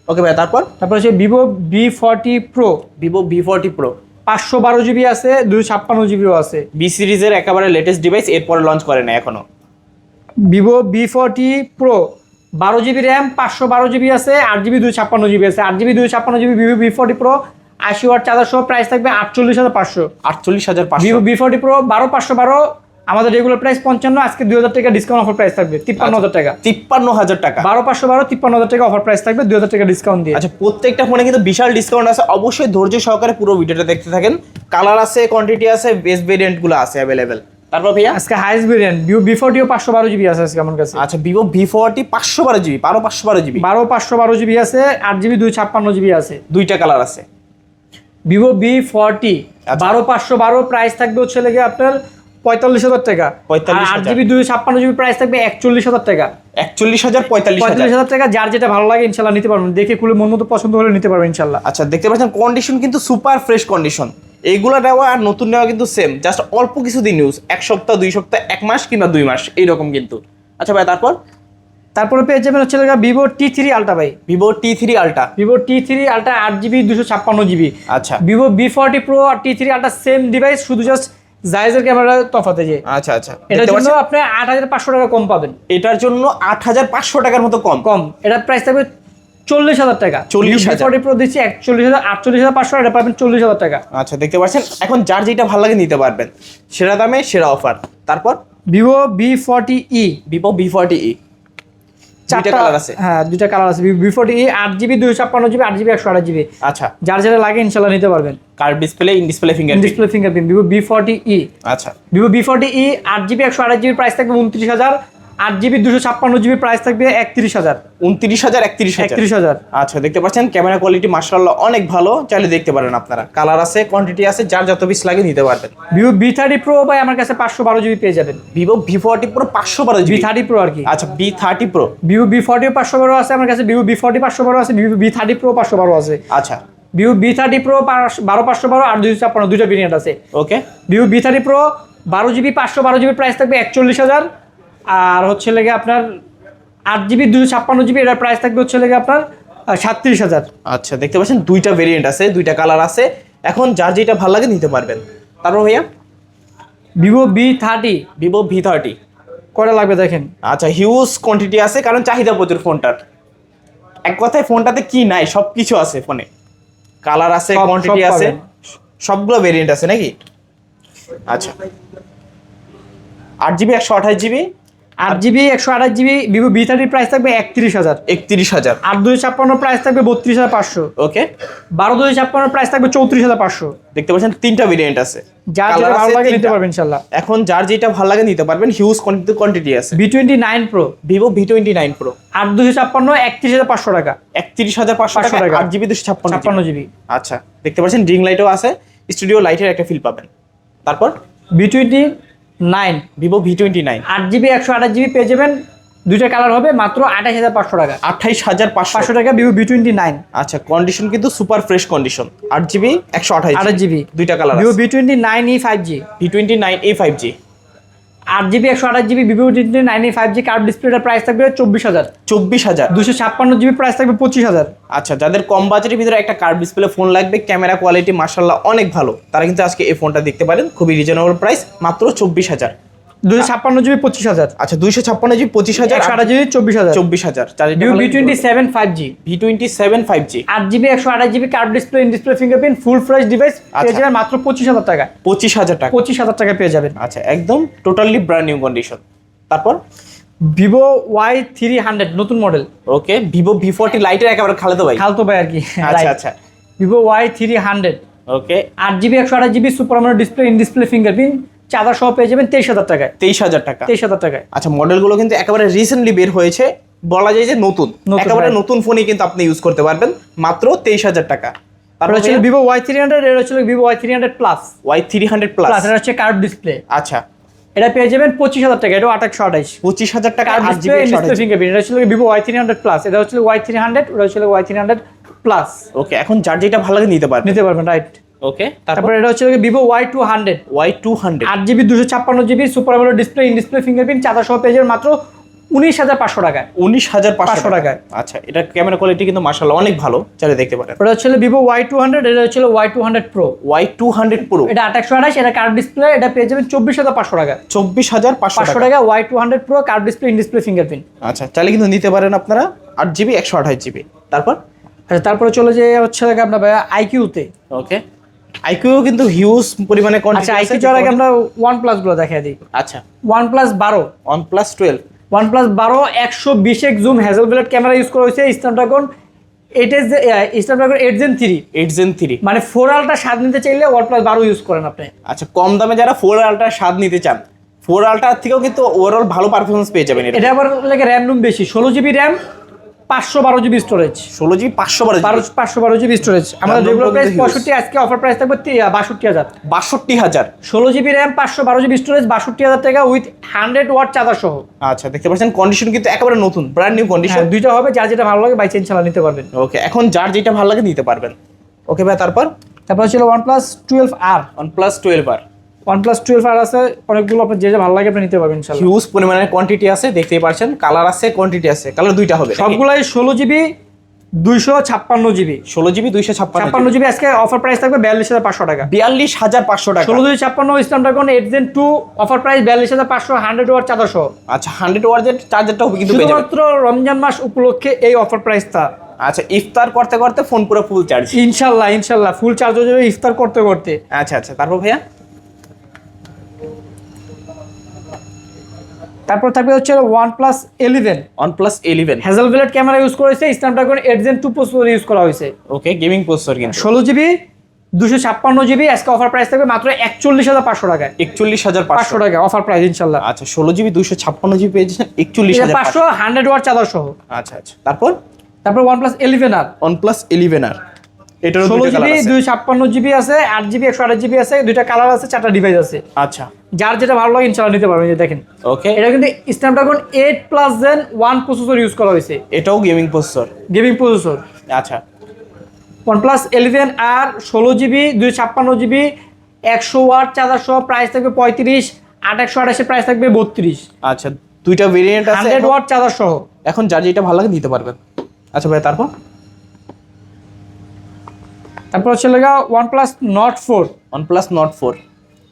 ওকে ভাই তারপর? তারপর হচ্ছে Vivo V forty pro Vivo V forty pro পাঁচশো বারো জিবি আছে দুশো ছাপ্পান্ন জিবিও আছে। বি সিরিজের একেবারে লেটেস্ট ডিভাইস এরপরে লঞ্চ করে না এখনও। ভিভো বি ফোরটি প্রো বারো জিবি র্যাম পাঁচশো বারো জিবি আছে আট জিবি দুই ছাপ্পান্ন জিবি আছে। আট জিবি দুই ছাপ্পান্ন GB Vivo V forty pro আশি ওয়াট চার্জার সহ প্রাইস থাকবে আটচল্লিশ হাজার পাঁচশো। আটচল্লিশ হাজার পাঁচশো। ভিভো বি ফোরটি প্রো বারো পাঁচশো বারো আমাদের রেগুলার প্রাইস পঞ্চান্ন আজকে দুই হাজার টাকা ডিসকাউন্ট অফার প্রাইস থাকবে তিপ্পান্ন হাজার টাকা। তিপ্পান্ন হাজার টাকা। বারো পাঁচশো বারো তিপ্পান্ন হাজার টাকা অফার প্রাইস থাকবে দুই হাজার টাকা ডিসকাউন্ট দিয়ে। আচ্ছা প্রত্যেকটা ফোনে কিন্তু বিশাল ডিসকাউন্ট আছে। অবশ্যই ধৈর্য সহকারে পুরো ভিডিওটা দেখতে থাকেন। কালার আছে কোয়ান্টিটি আছে বেস্ট ভেরিয়েন্টগুলো আছে অ্যাভেলেবেল তারপর ভাইয়া? আজকে হাইস্ট ভেরিয়েন্ট ভিভো ফর্টিও পাঁচশো বারো জিবি আছে আজকে আমার কাছে। আচ্ছা ভিভো ভি ফোরটি পাঁচশো বারো জিবি বারো পাঁচশো বারো জিবি বারো পাঁচশো বারো জিবি আছে আট জিবি দুই ছাপ্পান্ন জিবি আছে। দুইটা কালার আছে। ভিভো বি ফর্টি আচ্ছা। বারো পাঁচশো বারো প্রাইস থাকবে হচ্ছে লেগে আপনার পঁয়তাল্লিশ হাজার টাকা। 45,000 আট জিবি দুই ছাপ্পান্ন জিবি প্রাইস থাকবে একচল্লিশ হাজার টাকা। একচল্লিশ হাজার পঁয়তাল্লিশ পঁয়তাল্লিশ হাজার টাকা যার যেটা ভালো লাগে ইনশাল্লাহ নিতে পারবেন। দেখে খুলে মন মতো পছন্দ হলে নিতে পারবেন ইনশাল্লাহ। আচ্ছা দেখতে পাচ্ছেন কন্ডিশন কিন্তু সুপার ফ্রেশ কন্ডিশন এইগুলো নেওয়া আর নতুন নেওয়া কিন্তু সেম জাস্ট অল্প কিছু দিন ইউজ এক সপ্তাহ দুই সপ্তাহ এক মাস কিংবা দুই মাস এইরকম কিন্তু। আচ্ছা ভাই তারপর? তারপরে পেয়ে যাবেন হচ্ছে ভিভো টি থ্রি আলটা ভাই। Vivo T three ultra Vivo T three ultra আট জিবি দুশো ছাপ্পান্ন জিবি। আচ্ছা। ভিভো বি ফর্টি প্রো আর T three ultra same device শুধু জাস্ট জায়েজের ক্যামেরা তফাতে যে। আচ্ছা আচ্ছা। এটার জন্য আপনি আট হাজার পাঁচশো টাকা কম পাবেন। এটার জন্য আট হাজার পাঁচশো টাকার মতো কম। কম। এটার প্রাইস থাকবে চল্লিশ হাজার টাকা। চল্লিশ হাজার। প্রো দিচ্ছি একচল্লিশ হাজার আটচল্লিশ হাজার পাঁচশো এটা পাবেন চল্লিশ হাজার টাকা। আচ্ছা দেখতে পাচ্ছেন? এখন যার যেটা ভালো লাগে নিতে পারবেন। সেরা দামে সেরা অফার তারপর? Vivo V forty E Vivo V forty E চারটা কালার আছে। হ্যাঁ দুইটা কালার আছে। বি ফর্টি ই আট জিবি দুশো ছাপ্পান্ন জিবি আট জিবি একশো আট জিবি আচ্ছা। যার যেটা লাগে ইনশাল্লাহ নিতে পারবেন। Curved display in display finger display fingerprint Vivo V forty E আচ্ছা। ভিভো বি ফর্টি ই আট জিবি একশো আট জিবি প্রাইস থাকবে উনত্রিশ হাজার আট জিবি দুশো ছাপ্পান্ন জিবি প্রাইস থাকবে একত্রিশ হাজার। উনত্রিশ হাজার একত্রিশ একত্রিশ হাজার। আচ্ছা দেখতে পাচ্ছেন ক্যামেরা কোয়ালিটি মার্শাল্লাহ অনেক ভালো। চাইলে দেখতে পারেন আপনারা। কালার আছে কোয়ান্টিটি আছে যার যত পিস লাগে নিতে পারবেন। ভিভো বি থার্টি প্রো ভাই আমার কাছে পাঁচশো বারো জিবি পেয়ে যাবেন। ভিভো ভি ফোর্টি প্রো পাঁচশো বারো বি জিবি থার্টি প্রো আর কি। আচ্ছা V thirty pro Vivo V ফর্টিও পাঁচশো বারো আছে আমার কাছে ভিভো বি ফর্টি পাঁচশো বারো আছে ভিভো বি থার্টি প্রো পাঁচশো বারো আছে। আচ্ছা। ভিভো বি থার্টি প্রো বারো পাঁচশো বারো আর দুইশো ছাপ্পান্ন দুইটা ভেরিয়েন্ট আছে। Okay Vivo V thirty pro বারো জিবি পাঁচশো বারো জিবি প্রাইস থাকবে একচল্লিশ হাজার। আর হচ্ছে লেগে আপনার আট জিবি দুশো ছাপ্পান্ন জিবি এটার প্রাইস থাকবে হচ্ছে লেগে আপনার সাতত্রিশ হাজার। আচ্ছা দেখতে পাচ্ছেন দুইটা ভেরিয়েন্ট আছে দুইটা কালার আছে। এখন যার যেটা ভালো লাগে নিতে পারবেন। তারপর ভাইয়া? Vivo V thirty Vivo V thirty কটা লাগবে দেখেন? আচ্ছা হিউজ কোয়ান্টিটি আছে কারণ চাহিদা প্রচুর ফোনটার। এক কথায় ফোনটাতে কি নাই সব কিছু আছে ফোনে। কালার আছে কোয়ান্টিটি আছে। সবগুলো ভেরিয়েন্ট আছে নাকি? আচ্ছা। আট জিবি একশো আঠাশ জিবি আট জিবি একশো আঠাশ জিবি ভিভো বি থার্টির প্রাইস থাকবে একত্রিশ হাজার। একত্রিশ হাজার। আট দুই ছাপ্পান্ন প্রাইস থাকবে বত্রিশ হাজার পাঁচশো। ওকে। বারো দুই ছাপ্পান্ন প্রাইস থাকবে চৌত্রিশ হাজার পাঁচশো। দেখতে পাচ্ছেন তিনটা ভেরিয়েন্ট আছে। যার যেটা ভালো লাগে নিতে পারবেন ইনশাল্লাহ। এখন যার যেটা ভালো লাগে নিতে পারবেন হিউজ কোয়ান্টিটি কোয়ান্টিটি আছে। V twenty nine pro Vivo V twenty nine pro আট দুশো ছাপ্পান্ন একত্রিশ হাজার পাঁচশো টাকা। একত্রিশ হাজার পাঁচশো 500 টাকা। আট জিবি দুশো ছাপ্পান্ন ছাপ্পান্ন জিবি। আচ্ছা দেখতে পাচ্ছেন ড্রিং লাইটও আছে স্টুডিও লাইটের একটা ফিল পাবেন। তারপর? V twenty nine Vivo V twenty nine. আট জিবি একশো আঠাশ জিবি পেয়ে যাবেন। দুইটা কালার হবে মাত্র আঠাশ হাজার পাঁচশো টাকা। আঠাইশ হাজার পাঁচশো। টাকা ভিভো ভি টোয়েন্টি নাইন। আচ্ছা কন্ডিশন কিন্তু সুপার ফ্রেশ কন্ডিশন আট জিবি একশো আঠাশ আঠাশ জিবি। দুইটা colour Vivo V twenty nine E five G V twenty nine A five G আট জিবি একশো আঠাশ GB Vivo T nine five G curved ডিসপ্লেটার price থাকবে চব্বিশ হাজার। চব্বিশ হাজার? দুশো ছাপ্পান্ন জিবি প্রাইস থাকবে পঁচিশ হাজার। আচ্ছা যাদের কম বাজেটের ভিতরে একটা কার্ড ডিসপ্লে ফোন লাগবে ক্যামেরা কোয়ালিটি মার্শাল্লাহ অনেক ভালো। তারা কিন্তু আজকে এই ফোনটা দেখতে পারেন খুবই রিজনেবল প্রাইস মাত্র চব্বিশ হাজার। দুশো ছাপ্পান্ন জিবি পঁচিশ হাজার। আচ্ছা দুইশো ছাপ্পান্ন জিবি পঁচিশ হাজার আঠাশ জিবি চব্বিশ হাজার। চব্বিশ হাজার V twenty seven five G V twenty seven five G আট জিবি একশো আঠাশ GB curved display in display fingerprint full fresh device পেয়ে। যাবেন মাত্র পঁচিশ হাজার টাকা পঁচিশ হাজার টাকা। পঁচিশ হাজার টাকা পেয়ে যাবেন। আচ্ছা একদম টোটালি ব্র্যান্ড নিউ কন্ডিশন তারপর? ভিভো ওয়াই থ্রি হান্ড্রেড নতুন model okay Vivo V forty লাইটের একেবারে খালে তো ভাই। খালতো ভাই আর কি আচ্ছা আচ্ছা। Vivo Y three hundred okay আট জিবি একশো আঠাশ GB super display in display fingerprint চাঁদা সহ পেয়ে যাবেন তেইশ হাজার টাকায়। তেইশ হাজার টাকা। তেইশ হাজার টাকায়। আচ্ছা মডেলগুলো কিন্তু একেবারে রিসেন্টলি বের হয়েছে। বলা যায় যে নতুন। একেবারে নতুন ফোনই কিন্তু আপনি ইউজ করতে পারবেন। মাত্র তেইশ হাজার টাকা। তারপরে হচ্ছে ভিভো ওয়াই থ্রি হান্ড্রেড এটা হচ্ছে Vivo Y three hundred plus Y three hundred plus এটা হচ্ছে কার্ড ডিসপ্লে আচ্ছা। এটা পেয়ে যাবেন পঁচিশ হাজার টাকা এটা আঠাশশো আঠাশ। পঁচিশ হাজার টাকা আট জিবি ফিঙ্গারপ্রিন্ট এটা হচ্ছে Vivo Y three hundred plus এটা হচ্ছে ওয়াই থ্রি হান্ড্রেড ওটা হচ্ছে Y three hundred plus okay এখন যার যেটা ভালো লাগে নিতে পারবেন। নিতে পারবেন রাইট ওকে তারপর? এটা হচ্ছে Vivo Y two hundred Y two hundred আট জিবি দুশো ছাপ্পান্ন GB super AMOLED display in display fingerprint সহ যাবেন মাত্র উনিশ হাজার পাঁচশো টাকায়। উনিশ হাজার পাঁচশো টাকায়। আচ্ছা এটা ক্যামেরা কোয়ালিটি কিন্তু মার্শাল্লাহ অনেক ভালো। চাইলে দেখতে পারেন। ওটা হচ্ছে ভিভো ওয়াই টু হান্ড্রেড এটা হচ্ছে Y two hundred pro Y two hundred pro এটা আঠাশশো আঠাশ এটা কার্ড ডিসপ্লে এটা পেয়ে যাবেন চব্বিশ হাজার পাঁচশো টাকা চব্বিশ হাজার পাঁচশো টাকা Y two hundred pro curved display in display fingerprint আচ্ছা চাইলে কিন্তু নিতে পারেন আপনারা আট জিবি একশো আঠাশ জিবি। তারপর? আচ্ছা তারপরে চলে যে হচ্ছে আপনার আইকিউতে ওকে আইকিউ কিন্তু হিউজ পরিমাণে quantity আচ্ছা। আইকিউ যাওয়ার আগে আমরা ওয়ান প্লাসগুলো দেখাই দিই। আচ্ছা। ওয়ান প্লাস বারো। One plus twelve OnePlus বারো একশো বিশ এক zoom Hasselblad camera use করা হয়েছে Snapdragon eight S Snapdragon eight gen three eight gen three মানে ফোর আলটা স্বাদ নিতে চাইলে ওয়ান প্লাস বারো ইউজ করেন আপনি। আচ্ছা কম দামে যারা ফোর আলট্রা স্বাদ নিতে চান ফোর আলটার থেকেও কিন্তু ওভারঅল ভালো পারফরমেন্স পেয়ে যাবেন এটা আবার লাগে র্যাম রুম বেশি ষোলো জিবি র্যাম পাঁচশো বারো জিবি স্টোরেজ ষোলো জিবি পাঁচশো বারো বারো পাঁচশো বারো জিবি স্টোরেজ আমাদের রেগুলার প্রাইস পঁয়ষট্টি আজকে অফার প্রাইস থাকবে বাষট্টি হাজার। বাষট্টি হাজার। ষোলো জিবি র্যাম পাঁচশো বারো জিবি স্টোরেজ বাষট্টি হাজার টাকা উইথ হান্ড্রেড ওয়াট চার্জার সহ। আচ্ছা দেখতে পাচ্ছেন কন্ডিশন কিন্তু একেবারে নতুন ব্র্যান্ড নিউ কন্ডিশন দুইটা হবে যার যেটা ভালো লাগে বাই চেঞ্জ চালা নিতে পারবেন। ওকে এখন যার যেটা ভালো লাগে নিতে পারবেন। ওকে ভাই তারপর? তারপর ছিল OnePlus twelve R OnePlus twelve R plus twelve R আছে অনেকগুলো আপনার যে যে ভালো লাগে আপনি নিতে পারবেন হিউজ পরিমাণের কোয়ান্টিটি আছে দেখতেই পারছেন কালার আছে কোয়ান্টিটি আছে কালার দুইটা হবে। সবগুলাই ষোলো জিবি দুইশো ছাপ্পান্ন জিবি। ষোলো জিবি দুইশো ছাপ্পান্ন জিবি। আজকে অফার প্রাইস থাকবে বিয়াল্লিশ হাজার পাঁচশো টাকা। বিয়াল্লিশ হাজার পাঁচশো টাকা। ষোলো দুই ছাপ্পান্ন Snapdragon eight gen two offer price বিয়াল্লিশ হাজার পাঁচশো হান্ড্রেড চার্জার সহ আচ্ছা হান্ড্রেড ওয়ার্ডের চার্জারটাও কিন্তু পেয়ে শুধুমাত্র রমজান মাস উপলক্ষে এই অফার প্রাইসটা আচ্ছা ইফতার করতে করতে ফোন পুরো ফুল চার্জ ইনশাল্লাহ ইনশাল্লাহ ফুল চার্জ হয়ে যাবে ইফতার করতে করতে। আচ্ছা আচ্ছা তারপর ভাইয়া? তারপর থাকবে হচ্ছে OnePlus eleven OnePlus eleven Hasselblad camera use করেছে Snapdragon eight gen two processor use করা হয়েছে। ওকে গেমিং প্রসেসর কিন্তু। ষোলো জিবি দুশো ছাপ্পান্ন জিবি আজকে অফার প্রাইস থাকবে মাত্র একচল্লিশ হাজার পাঁচশো টাকা একচল্লিশ হাজার পাঁচশো। টাকা অফার প্রাইস ইনশাল্লাহ। আচ্ছা ষোলো জিবি দুশো ছাপ্পান্ন জিবি পেয়েছেন একচল্লিশ হাজার পাঁচশো। হান্ড্রেড ওয়াট চার্জার সহ আচ্ছা আচ্ছা। তারপর? তারপর OnePlus eleven R. OnePlus eleven R. এটারও ষোলো জিবি কালার আছে। দুই ছাপ্পান্ন জিবি আছে আট জিবি একশো আঠাশ জিবি আছে দুইটা কালার আছে চারটা ডিভাইস আছে। আচ্ছা। যার যেটা ভালো লাগে ইনশাল্লাহ নিতে পারবেন দেখেন। ওকে এটা কিন্তু Snapdragon eight plus gen one processor use করা হয়েছে। এটাও গেমিং প্রসেসর গেমিং প্রসেসর আচ্ছা। ওয়ানপ্লাস ইলেভেন আর ষোলো জিবি দুই ছাপ্পান্ন জিবি একশো ওয়াট চার্জার সহ প্রাইস থাকবে পঁয়ত্রিশ আট একশো আঠাশের প্রাইস থাকবে বত্রিশ। আচ্ছা দুইটা ভেরিয়েন্ট আছে হান্ড্রেড এখন- ওয়াট চার্জার সহ। এখন যার যেটা ভালো লাগে নিতে পারবেন। আচ্ছা ভাই তারপর? তারপর হচ্ছে লেগা OnePlus Nord four OnePlus Nord four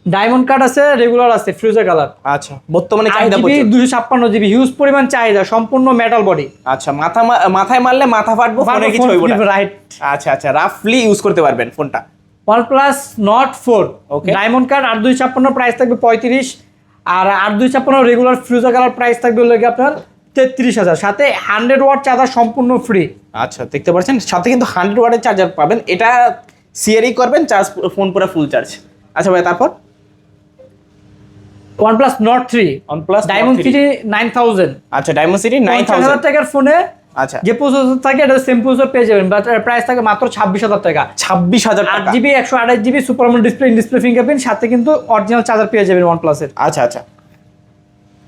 diamond card আছে রেগুলার আছে ফ্রিজের কালার আচ্ছা বর্তমানে চাহিদা প্রচুর। দুশো ছাপ্পান্ন জিবি হিউজ পরিমাণ চাহিদা সম্পূর্ণ মেটাল বডি আচ্ছা মাথা মাথায় মারলে মাথা ফাটবো ফোনে কিছু হইব না। রাইট আচ্ছা আচ্ছা রাফলি ইউজ করতে পারবেন ফোনটা OnePlus Nord four okay diamond card আট দুই ছাপ্পান্ন প্রাইস থাকবে পঁয়ত্রিশ। আর আট দুই ছাপ্পান্ন রেগুলার ফ্রিজের কালার প্রাইস থাকবে লেগে আপনার তেত্রিশ হাজার। সাথে হান্ড্রেড ওয়াট চার্জার সম্পূর্ণ ফ্রি আচ্ছা দেখতে পাচ্ছেন? সাথে কিন্তু হান্ড্রেড ওয়াটের চার্জার পাবেন। এটা সিয়ারই করবেন চার্জ ফোন পুরো ফুল চার্জ আচ্ছা ভাই তারপর? OnePlus Nord three OnePlus Nord diamond 3 three nine thousand আচ্ছা ডায়মন্ড সিটি নাইন হাজার থাউজেন্ড টাকার ফোনে আচ্ছা। যে প্রসেসর থাকে এটা সেম প্রসেসর পেয়ে যাবেন বাট প্রাইস থাকে মাত্র ছাব্বিশ হাজার টাকা। ছাব্বিশ হাজার আট টাকা। জিবি একশো আঠাশ GB super display display fingerprint সাথে কিন্তু অরিজিনাল চার্জার পেয়ে যাবেন ওয়ান প্লাসের আচ্ছা আচ্ছা।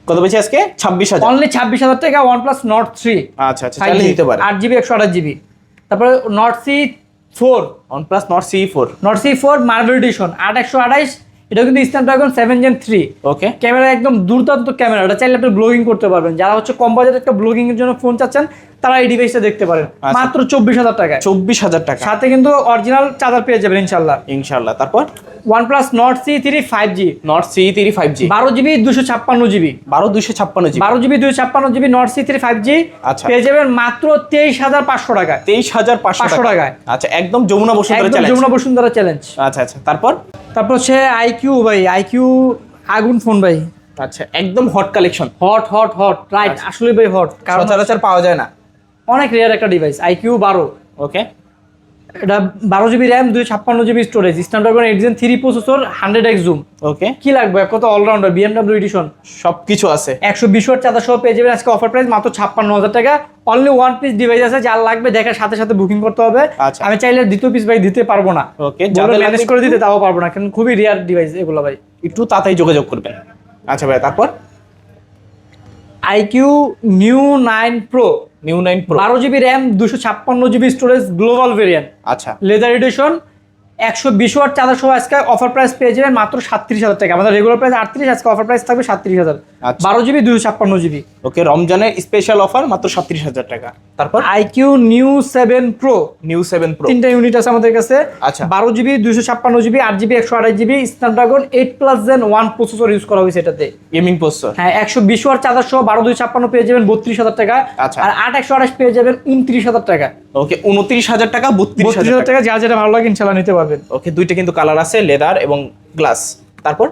কত বেশি আজকে? ছাব্বিশ হাজার। অনলি ছাব্বিশ হাজার টাকা ওয়ান প্লাস নট থ্রি আচ্ছা আচ্ছা চালিয়ে নিতে পারে আট জিবি একশো আঠাশ জিবি তারপরে Nord C four OnePlus Nord C four Nord C four marble edition আট একশো আঠাইশ এটা কিন্তু Snapdragon seven gen three okay camera একদম দুর্দান্ত ক্যামেরা এটা চাইলে আপনি ব্লগিং করতে পারবেন। যারা হচ্ছে কম বাজেট একটা ব্লগিং এর জন্য ফোন চাচ্ছেন তারা এই ডিভাইসটা দেখতে পারেন। আচ্ছা। মাত্র চব্বিশ হাজার টাকায়। চব্বিশ হাজার টাকা। সাথে কিন্তু অরিজিনাল চার্জার পেয়ে যাবেন ইনশাল্লাহ ইনশাল্লাহ তারপর? OnePlus Nord C three five G Nord C three five G বারো জিবি দুশো ছাপ্পান্ন জিবি। বারো দুশো ছাপ্পান্ন জি বারো জিবি দুশো ছাপ্পান্ন GB Nord C three five G আচ্ছা। পেয়ে যাবেন মাত্র তেইশ হাজার পাঁচশো টাকায়। তেইশ হাজার পাঁচশো টাকা টাকায়। আচ্ছা একদম যমুনা বসুন্ধরা চ্যালেঞ্জ যমুনা বসুন্ধরা চ্যালেঞ্জ আচ্ছা আচ্ছা। তারপর? তারপর হচ্ছে আইকিউ ভাই আইকিউ আগুন ফোন ভাই। আচ্ছা একদম hot collection hot hot hot right আসলে ভাই হট কারণ সচরাচর পাওয়া যায় না। অনেক রেয়ার একটা ডিভাইস আইকিউ বারো ওকে এটা বারো জিবি র্যাম দুই ছাপ্পান্ন GB storage Snapdragon eight gen three processor hundred X zoom okay কি লাগবে? কত অলরাউন্ডার বিএমডাব্লিউ এডিশন সব কিছু আছে। একশো বিশ ওয়াট চার্জার সহ পেয়ে যাবেন আজকে অফার প্রাইস মাত্র ছাপ্পান্ন হাজার টাকা। অনলি ওয়ান পিস ডিভাইস আছে যার লাগবে দেখার সাথে সাথে বুকিং করতে হবে। আচ্ছা। আমি চাইলে দ্বিতীয় পিস ভাই দিতে পারব না। ওকে ম্যানেজ করে দিতে তাও পারব না কারণ খুবই রেয়ার ডিভাইস এগুলো ভাই। একটু তাড়াতাড়ি যোগাযোগ করবেন। আচ্ছা ভাই তারপর? IQOO Neo nine pro Neo nine pro বারো জিবি র্যাম দুশো ছাপ্পান্ন জিবি স্টোরেজ গ্লোবাল ভেরিয়েন্ট আচ্ছা। লেদার এডিশন একশো বিশ ওয়াট চার্জার সহ আজকে অফার প্রাইস পেয়ে যাবেন মাত্র সাতত্রিশ হাজার টাকা। আমাদের রেগুলার প্রাইস আটত্রিশ আজকে অফার প্রাইস থাকবে সাতত্রিশ হাজার। বারো জিবি দুশো ছাপ্পান্ন জিবি। ওকে রমজানের স্পেশাল অফার মাত্র সাতত্রিশ হাজার টাকা। তারপর? IQOO Neo seven pro. Neo seven pro. তিনটা ইউনিট আছে আমাদের কাছে। আচ্ছা। বারো জিবি দুশো ছাপ্পান্ন জিবি আট জিবি একশো আঠাশ GB Snapdragon eight plus gen one processor use করা হয়েছে এটাতে। গেমিং প্রসেসর হ্যাঁ একশো বিশ ওয়াট চার্জার সহ বারো দুই ছাপ্পান্ন পেয়ে যাবেন বত্রিশ হাজার টাকা। আচ্ছা। আর আট একশো আঠাশ পেয়ে যাবেন উনত্রিশ হাজার টাকা। ওকে উনত্রিশ হাজার টাকা বত্রিশ হাজার টাকা। যার যেটা ভালো লাগে ইনশাল্লাহ নিতে পারবেন। ওকে দুইটা কিন্তু কালার আছে লেদার এবং গ্লাস তারপর?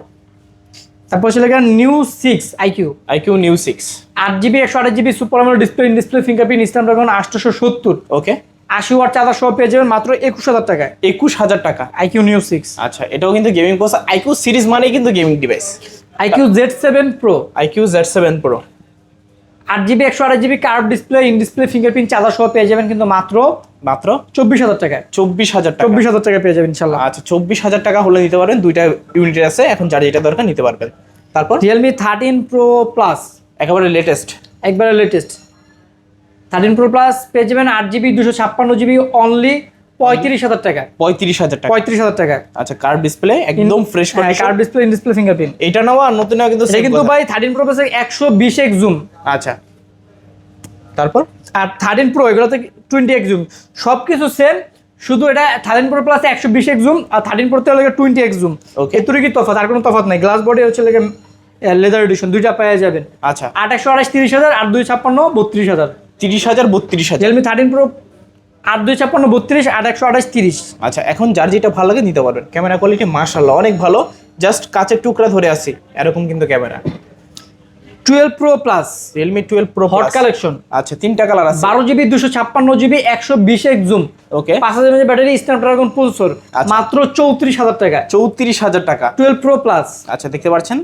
তারপর ছিল Neo six iQOO iQOO Neo six আট জিবি একশো আঠাশ GB super AMOLED display display fingerprint Snapdragon আটশোশো সত্তর। ওকে আশি ওয়াট চার্জার সহ পেয়ে যাবেন মাত্র একুশ হাজার টাকায়। একুশ হাজার টাকা। আইকিউ নিউ সিক্স আচ্ছা এটাও কিন্তু গেমিং প্রসেসর আইকিউ সিরিজ মানেই কিন্তু gaming device iQOO Z seven pro iQOO Z seven pro আট জিবি একশো আঠাশ GB curve display in display fingerprint charger সহ পেয়ে যাবেন কিন্তু মাত্র মাত্র? চব্বিশ হাজার টাকায়। চব্বিশ হাজার চব্বিশ হাজার টাকা পেয়ে যাবেন ইনশাল্লাহ। আচ্ছা চব্বিশ হাজার টাকা হলে নিতে পারবেন দুইটা ইউনিটের আছে এখন যার যেটা দরকার নিতে পারবেন। তারপর? রিয়েলমি থার্টিন প্রো প্লাস একেবারে লেটেস্ট একবারে লেটেস্ট থার্টিন প্রো প্লাস পেয়ে যাবেন আট জিবি দুশো ছাপ্পান্ন জিবি অনলি পঁয়ত্রিশ হাজার টাকা। পঁয়ত্রিশ হাজার টাকা। পঁয়ত্রিশ হাজার টাকা। আচ্ছা কার ডিসপ্লে একদম fresh curve display in display fingerprint এটা নেওয়া আর নতুন নেওয়া কিন্তু কিন্তু ভাই থার্টিন প্রো প্লাস একশো বিশ এক জুম আচ্ছা। তারপর? আর থার্টিন প্রো এগুলোতে টোয়েন্টি এক্স জুম সব কিছু সেম শুধু এটা থার্টিন প্রো প্লাস একশো বিশ এক্স জুম আর থার্টিন প্রোতে হলে টোয়েন্টি এক্স জুম. এতুরই কি তফাৎ? আর কোনো তফাৎ নাই। গ্লাস বডি হচ্ছে লেগে লেদার এডিশন দুইটা পেয়ে যাবেন। আচ্ছা। আট একশো আঠাশ তিরিশ হাজার আর দুই ছাপ্পান্ন বত্রিশ হাজার। তিরিশ হাজার বত্রিশ হাজার। রিয়েলমি থার্টিন প্রো আট দুই ছাপ্পান্ন বত্রিশ আট একশো আঠাশ তিরিশ। আচ্ছা এখন যার যেটা ভালো লাগে নিতে পারবেন। ক্যামেরা কোয়ালিটি মাশাল্লাহ অনেক ভালো। জাস্ট কাচের টুকরা ধরে আসি এরকম কিন্তু camera twelve pro plus Realme twelve pro hot collection আচ্ছা তিনটা কালার আছে। বারো জিবি দুশো ছাপ্পান্ন জিবি একশো বিশ এক জুম ওকে পাঁচ হাজার এমএচ ব্যাটারি স্ন্যাপড্রাগন প্রসেসর আচ্ছা। মাত্র চৌত্রিশ হাজার টাকা। চৌত্রিশ হাজার টাকা। টুয়েলভ প্রো প্লাস আচ্ছা দেখতে পাচ্ছেন?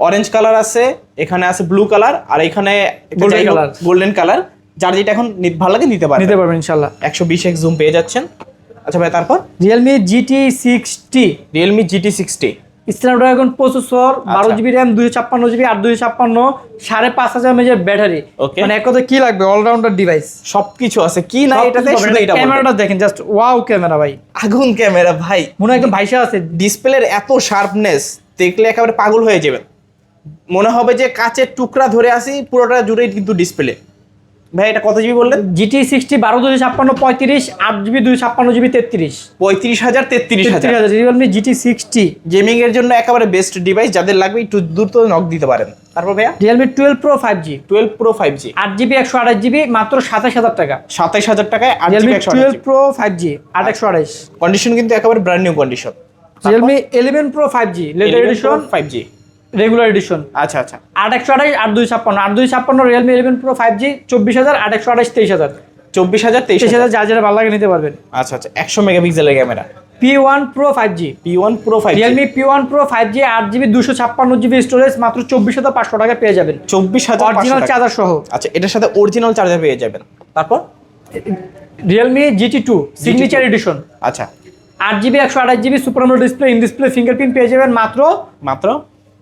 অরেঞ্জ কালার আছে এখানে আছে ব্লু কালার আর এখানে Golden color। গোল্ডেন কালার যার যেটা এখন ভালো লাগে নিতে পারেন নিতে পারবেন একশো বিশ এক্স জুম পেয়ে যাচ্ছেন। আচ্ছা ভাই তারপর? Realme GT sixty Realme GT sixty Snapdragon processor বারো আচ্ছা। জিবি র্যাম দুশো ছাপ্পান্ন জিবি আর দুশো ছাপ্পান্ন সাড়ে পাঁচ হাজার এমএচের ব্যাটারি. মানে এক কথা কি লাগবে? অলরাউন্ডার ডিভাইস সব কিছু আছে। কি না এটাতে। ক্যামেরাটা দেখেন জাস্ট ওয়াও ক্যামেরা ভাই। আগুন ক্যামেরা ভাই। মনে হয় একদম ভাইসা আছে। ডিসপ্লের এত শার্পনেস দেখলে একেবারে পাগল হয়ে যাবেন। মনে হবে যে কাচের টুকরা ধরে আসি পুরোটা জুড়েই কিন্তু ডিসপ্লে ভাই এটা কত জিবি বললেন? জিটি সিক্সটি বারো দুশো ছাপ্পান্ন পঁয়ত্রিশ আট জিবি দুশো ছাপ্পান্ন জিবি তেত্রিশ। পঁয়ত্রিশ হাজার তেত্রিশ হাজার। Realme GT sixty. গেমিং এর জন্য একেবারে বেস্ট ডিভাইস যাদের লাগবে একটু দ্রুত নক দিতে পারেন। তারপর ভাইয়া? Realme twelve pro five G twelve pro five G আট জিবি একশো আঠাশ জিবি মাত্র সাতাশ হাজার টাকা। সাতাইশ হাজার টাকায় আট জিবি একশো টুয়েলভ প্রো ফাইভ জি আট একশো আঠাশ। কন্ডিশন কিন্তু একেবারে brand new condition Realme eleven pro five G leather edition five G regular edition আচ্ছা আচ্ছা। আট একশো আঠাশ আট দুই ছাপ্পান্ন। আট দুই ছাপ্পান্ন Realme eleven pro five G চব্বিশ হাজার আট একশো আঠাশ তেইশ হাজার। চব্বিশ হাজার তেইশ হাজার। যার যারা ভালো লাগে নিতে পারবেন। আচ্ছা আচ্ছা। একশো মেগাপিক্সেলের camera. P one pro five G P one pro five Realme P one pro five G আট জিবি দুশো ছাপ্পান্ন জিবি স্টোরেজ মাত্র চব্বিশ হাজার পাঁচশো টাকা পেয়ে যাবেন। চব্বিশ হাজার অরিজিনাল চার্জার সহ। আচ্ছা এটার সাথে অরিজিনাল চার্জার পেয়ে যাবেন। তারপর? Realme GT two signature edition আচ্ছা। আট জিবি একশো আঠাশ GB super display in display fingerprint পেয়ে যাবেন মাত্র মাত্র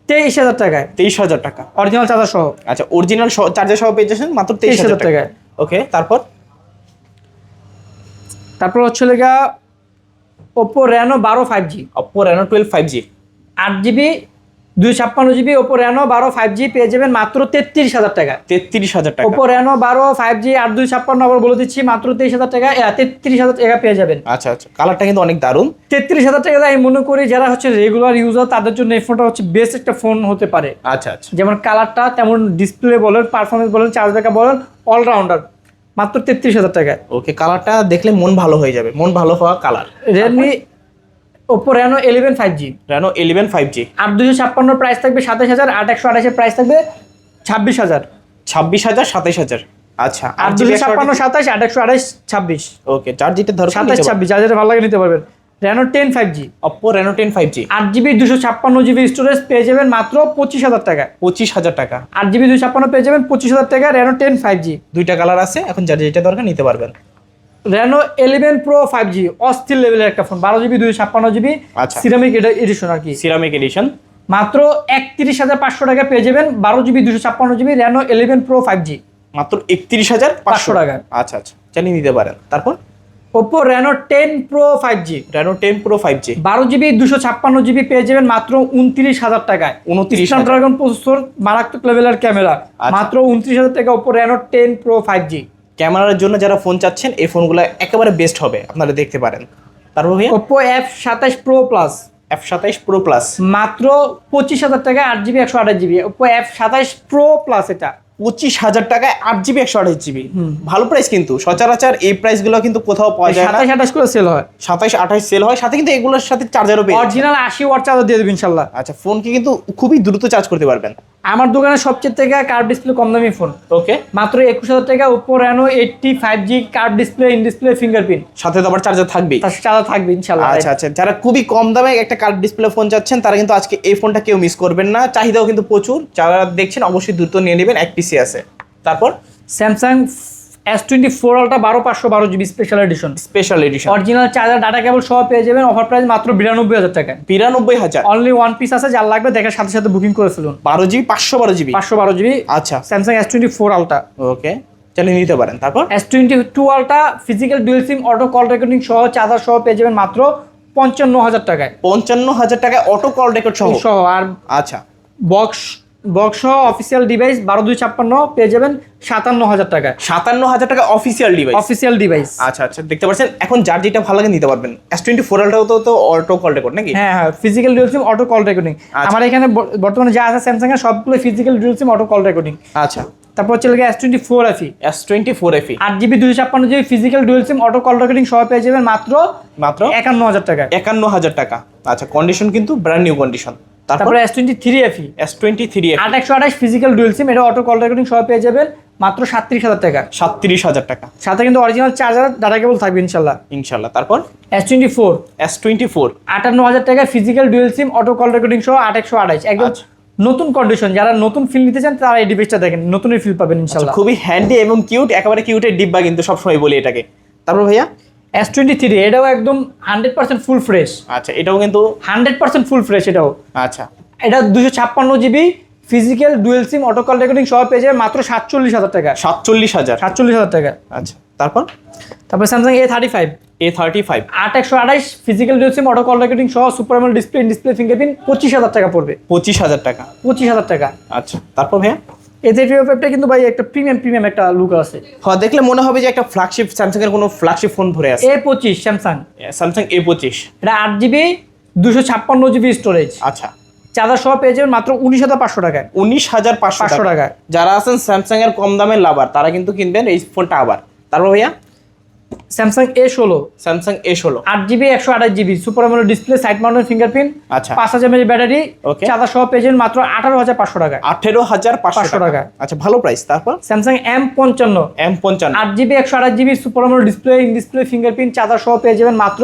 তেইশ হাজার টাকায়। তেইশ হাজার টাকা। অরিজিনাল চার্জার সহ। আচ্ছা অরিজিনাল চার্জার সহ পেয়ে যাচ্ছেন মাত্র তেইশ হাজার টাকা। টাকায়। ওকে তারপর? তারপর হচ্ছে লেগা ওপো র্যানো বারো five G Oppo Reno twelve five G আট জিবি দুই ছাপ্পান্ন জিবি ওপো রেনো বারো ফাইভ জি পেয়ে যাবেন মাত্র তেত্রিশ হাজার টাকা। তেত্রিশ হাজার টাকা। ওপো রেনো বারো ফাইভ জি আট দুই ছাপ্পান্ন আবার বলে দিচ্ছি মাত্র তেইশ হাজার টাকা তেত্রিশ হাজার টাকা পেয়ে যাবেন। আচ্ছা আচ্ছা কালারটা কিন্তু অনেক দারুণ। তেত্রিশ হাজার টাকা আমি মনে করি যারা হচ্ছে রেগুলার ইউজার তাদের জন্য এই ফোনটা হচ্ছে বেস্ট একটা ফোন হতে পারে। আচ্ছা আচ্ছা। যেমন কালারটা তেমন ডিসপ্লে বলেন পারফরমেন্স বলেন চার্জ ব্যাকআপ বলেন অলরাউন্ডার মাত্র তেত্রিশ হাজার টাকায়। ওকে কালারটা দেখলে মন ভালো হয়ে যাবে মন ভালো হওয়া colour. Redmi Oppo Reno eleven five G Reno eleven five G আট দুশো ছাপ্পান্ন প্রাইস থাকবে সাতাশ হাজার আট একশো আঠাশের প্রাইস থাকবে ছাব্বিশ হাজার। ছাব্বিশ হাজার সাতাশ হাজার। আচ্ছা আট দুশো ছাপ্পান্ন সাতাশ আট একশো আঠাশ ছাব্বিশ। ওকে যার যেটা ধরো সাতাশ ছাব্বিশ যা যেটা ভালো লাগে নিতে পারবেন। Reno ten five G Oppo Reno ten five G আট জিবি দুশো ছাপ্পান্ন জিবি স্টোরেজ পেয়ে যাবেন মাত্র পঁচিশ হাজার টাকা পঁচিশ হাজার টাকা। আট জিবি দুশো ছাপ্পান্ন পেয়ে যাবেন পঁচিশ হাজার টাকা রেনো টেন ফাইভ জি দুইটা কালার আছে এখন যার যেটা দরকার নিতে পারবেন। Reno eleven pro five G অস্থির লেভেলের একটা ফোন বারো জিবি দুশো ছাপ্পান্ন জিবি। সিরামিক এডিশন আর কি। সিরামিক এডিশন মাত্র একত্রিশ হাজার পাঁচশো টাকা পেয়ে যাবেন বারো জিবি দুশো ছাপ্পান্ন GB Reno eleven pro five G মাত্র একত্রিশ হাজার পাঁচশো 500 টাকা। আচ্ছা আচ্ছা। চালিয়ে নিতে পারেন। তারপর? Oppo Reno ten Pro five G Reno ten Pro five G বারো জিবি দুশো ছাপ্পান্ন জিবি পেয়ে যাবেন মাত্র উনত্রিশ হাজার টাকায়। 29,000 স্ন্যাপড্রাগন প্রসেসর মারাত্মক লেভেলের ক্যামেরা আচ্ছা। মাত্র উনত্রিশ হাজার টাকা Oppo Reno ten Pro five G ক্যামেরার জন্য যারা ফোন চাচ্ছেন এই ফোনগুলো একেবারে বেস্ট হবে আপনারা দেখতে পারেন। তারপর ভাইয়া? ওপো এফ সাতাশ প্রো প্লাস এফ সাতাইশ প্রো প্লাস মাত্র পঁচিশ হাজার টাকা আট জিবি একশো আঠাশ জিবি ওপো এফ সাতাশ প্রো প্লাস এটা। পঁচিশ হাজার টাকায় আট জিবি একশো আঠাশ জিবি ভালো প্রাইস কিন্তু। সচরাচর এই প্রাইসগুলো কিন্তু কোথাও পাওয়া যায় না। সাতাশ আঠাশ করে সেল হয়। সাতাইশ আঠাশ সেল হয়। সাথে কিন্তু এগুলোর সাথে চার্জারও পেয়ে। অরিজিনাল আশি ওয়াট চার্জার দিয়ে দেবেন ইনশাল্লাহ। আচ্ছা ফোনকে কিন্তু খুবই দ্রুত চার্জ করতে পারবেন। আমার দোকানে সবচেয়ে থেকে কার্ভ ডিসপ্লে কম দামি ফোন ওকে মাত্র একুশ হাজার টাকা Oppo Reno eight T five G curve display in display fingerprint সাথে তো আবার চার্জার থাকবে চার্জার থাকবে ইনশাল্লাহ। আচ্ছা আচ্ছা। যারা খুবই কম দামে একটা কার্ভ ডিসপ্লে ফোন চাচ্ছেন তারা কিন্তু আজকে এই ফোনটা কেউ মিস করবেন না। চাহিদাও কিন্তু প্রচুর। যারা দেখছেন অবশ্যই দ্রুত নিয়ে নেবেন। এক পিসি আছে। তারপর? স্যামসাং এস টোয়েন্টি ফোর আলটা বারো পাঁচশো বারো GB special edition special edition original charger data cable সহ পেয়ে যাবেন। অফার প্রাইস মাত্র বিরানব্বই হাজার টাকা বিরানব্বই হাজার। অনলি ওয়ান পিস আছে যার লাগবে দেখার সাথে সাথে বুকিং করে ফেলুন। বারো জিবি পাঁচশো বারো জিবি পাঁচশো বারো জিবি আচ্ছা। স্যামসাং এস টোয়েন্টি ফোর আলটা ওকে। চালিয়ে নিতে পারেন। তারপর? S twenty two Ultra physical dual SIM auto call recording সহ চার্জার সহ পেয়ে যাবেন মাত্র পঞ্চান্ন হাজার টাকায়। পঞ্চান্ন হাজার টাকায় অটো কল রেকর্ড সহ? সহ আর আচ্ছা। বক্স বক্স সহ অফিসিয়াল ডিভাইস বারো দুই ছাপ্পান্ন পেয়ে যাবেন সাতান্ন হাজার টাকায়। সাতান্ন হাজার টাকা অফিসিয়াল ডিভাইস অফিসিয়াল ডিভাইস আচ্ছা আচ্ছা দেখতে পাচ্ছেন এখন যার যেটা ভালো লাগে নিতে পারবেন। এস টোয়েন্টি ফোর আলটাও তো অটো কল রেকর্ড নাকি? হ্যাঁ হ্যাঁ physical dual SIM auto call recording. আমার এখানে বর্তমানে যা আছে স্যামসাং এর সবগুলো physical dual SIM auto call recording আচ্ছা। তারপর হচ্ছে লাগে S twenty four FE S twenty four FE আট জিবি দুশো ছাপ্পান্ন GB physical dual SIM auto call recording সহ পেয়ে যাবেন মাত্র মাত্র? একান্ন হাজার টাকা একান্ন হাজার টাকা। আচ্ছা কন্ডিশন কিন্তু ব্র্যান্ড নিউ কন্ডিশন তারপর? Twenty three FE S twenty three আট একশো আঠাশ ফিজিক্যাল ডুয়েল সিম এটা অটো কল রেকর্ডিং সহ পেয়ে যাবেন মাত্র সাতত্রিশ হাজার টাকা। সাতত্রিশ হাজার টাকা। সাথে কিন্তু অরিজিনাল চার্জার ডাটা কেবল থাকবে ইনশাল্লাহ। ইনশাল্লাহ। তারপর? S twenty four S twenty four আটান্ন হাজার টাকা physical dual SIM auto call recording সহ আট একশো আঠাশ। একদম আচ্ছা। নতুন কন্ডিশন যারা নতুন ফিল নিতে চান তারা এই ডিভাইসটা দেখেন নতুনই ফিল পাবেন ইনশাল্লাহ। খুবই হ্যান্ডি এবং কিউট একেবারে কিউটের ডিব্বা কিন্তু সবসময় বলি এটাকে। তারপর ভাইয়া? এস টোয়েন্টি থ্রি এটাও একদম হান্ড্রেড পার্সেন্ট ফুল ফ্রেশ আচ্ছা এটাও কিন্তু হান্ড্রেড পার্সেন্ট ফুল ফ্রেশ এটাও। আচ্ছা। এটা দুশো ছাপ্পান্ন GB physical dual SIM auto call recording সহ পেয়ে যাবে মাত্র সাতচল্লিশ হাজার টাকা। সাতচল্লিশ হাজার? সাতচল্লিশ হাজার টাকা। আচ্ছা তারপর? তারপর Samsung A thirty five A thirty five আট একশো আঠাশ physical dual SIM auto call recording সহ সুপার ডিসপ্লে ডিসপ্লে ফিঙ্গারপ্রিন্ট পঁচিশ হাজার টাকা পড়বে। পঁচিশ হাজার টাকা। পঁচিশ হাজার টাকা। আচ্ছা তারপর ভাইয়া? এ থার্টি ফাইভটা কিন্তু ভাই একটা প্রিমিয়াম প্রিমিয়াম একটা লুক আছে। হ্যাঁ দেখলে মনে হবে যে একটা ফ্ল্যাগশিপ স্যামসাং এর কোনো ফ্ল্যাগশিপ ফোন ধরে আছে। এ পঁচিশ স্যামসাং স্যামসাং এ পঁচিশ। এটা আট জিবি দুশো ছাপ্পান্ন জিবি স্টোরেজ আচ্ছা। চার্জার সহ পেয়ে যাবেন মাত্র উনিশ হাজার পাঁচশো টাকায় উনিশ হাজার পাঁচশো 500 টাকা। টাকা। যারা আছেন স্যামসাং এর কম দামের লাভার তারা কিন্তু কিনবেন এই ফোনটা আবার। তারপর ভাইয়া? স্যামসাং এ ষোলো। স্যামসাং এ ষোলো। আট জিবি একশো আঠাশ GB super AMOLED display side mounted fingerprint আচ্ছা। পাঁচ হাজার এমএচ ব্যাটারি Okay. চার্জার সহ পেয়ে যাবেন মাত্র আঠারো হাজার পাঁচশো টাকা। আঠেরো হাজার পাঁচশো 500 টাকা। টাকা। আচ্ছা ভালো প্রাইস তারপর? স্যামসাং এম পঞ্চান্ন। এম পঞ্চান্ন। আট জিবি একশো আঠাশ GB super AMOLED display in display fingerprint charger সহ পেয়ে যাবেন মাত্র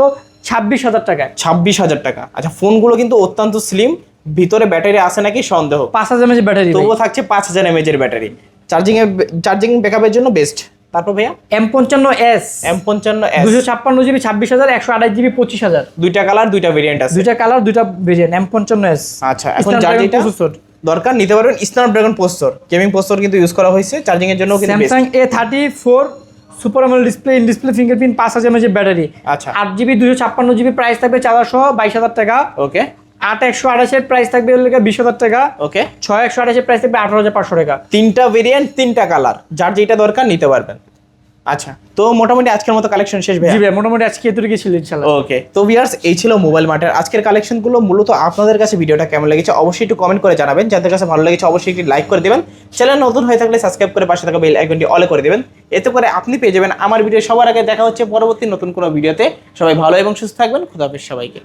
ছাব্বিশ হাজার টাকায় ছাব্বিশ হাজার টাকা। আচ্ছা ফোনগুলো কিন্তু অত্যন্ত স্লিম ভিতরে ব্যাটারি আছে নাকি? সন্দেহ। পাঁচ হাজার এমএচ ব্যাটারি তবুও থাকছে পাঁচ হাজার এমএজ এর ব্যাটারি চার্জিং চার্জিং ব্যাকআপের জন্য বেস্ট তারপর ভাইয়া? এম পঞ্চান্ন এস এম পঞ্চান্ন এস দুশো ছাপ্পান্ন জিবি ছাব্বিশ হাজার একশো আঠাশ জিবি পঁচিশ হাজার। দুইটা কালার দুইটা ভেরিয়েন্ট আছে। দুইটা কালার দুইটা ভেরিয়েন্ট এম পঞ্চান্ন এস আচ্ছা এখন যার যেটা দরকার নিতে পারবেন স্ন্যাপড্রাগন প্রসেসর গেমিং প্রসেসর কিন্তু ইউজ করা হয়েছে চার্জিং এর জন্য Samsung A thirty four super AMOLED display in display fingerprint পাঁচ হাজার এমএচ ব্যাটারি আচ্ছা। আট জিবি দুশো ছাপ্পান্ন জিবি প্রাইস থাকবে সহ বাইশ হাজার টাকা। ওকে আট একশো আঠাশের প্রাইস থাকবে বিশ হাজার টাকা। ওকে ছয় একশো আঠাশের প্রাইস থাকবে আঠারো হাজার পাঁচশো টাকা। তিনটা ভেরিয়েন্ট তিনটা কালার যার যেটা দরকার নিতে পারবেন। আচ্ছা। তো মোটামুটি আজকের মতো কালেকশন শেষ ভাই মোটামুটি আজকে এতটুকু ছিল ইনশাল্লাহ ওকে তো ভিয়ার্স এই ছিল মোবাইল মার্টের আজকের কালেকশনগুলো মূলত আপনাদের কাছে ভিডিওটা কেমন লেগেছে অবশ্যই একটু কমেন্ট করে জানাবেন। যাদের কাছে ভালো লেগেছে অবশ্যই একটি লাইক করে দেবেন। চ্যানেল নতুন হয়ে থাকলে সাবস্ক্রাইব করে পাশে থাকা বেল আইকনটি অলে করে দেবেন। এতে করে আপনি পেয়ে যাবেন আমার ভিডিও সবার আগে দেখা হচ্ছে পরবর্তী নতুন কোনো ভিডিওতে সবাই ভালো এবং সুস্থ থাকবেন। খুদাহাফেজ সবাইকে।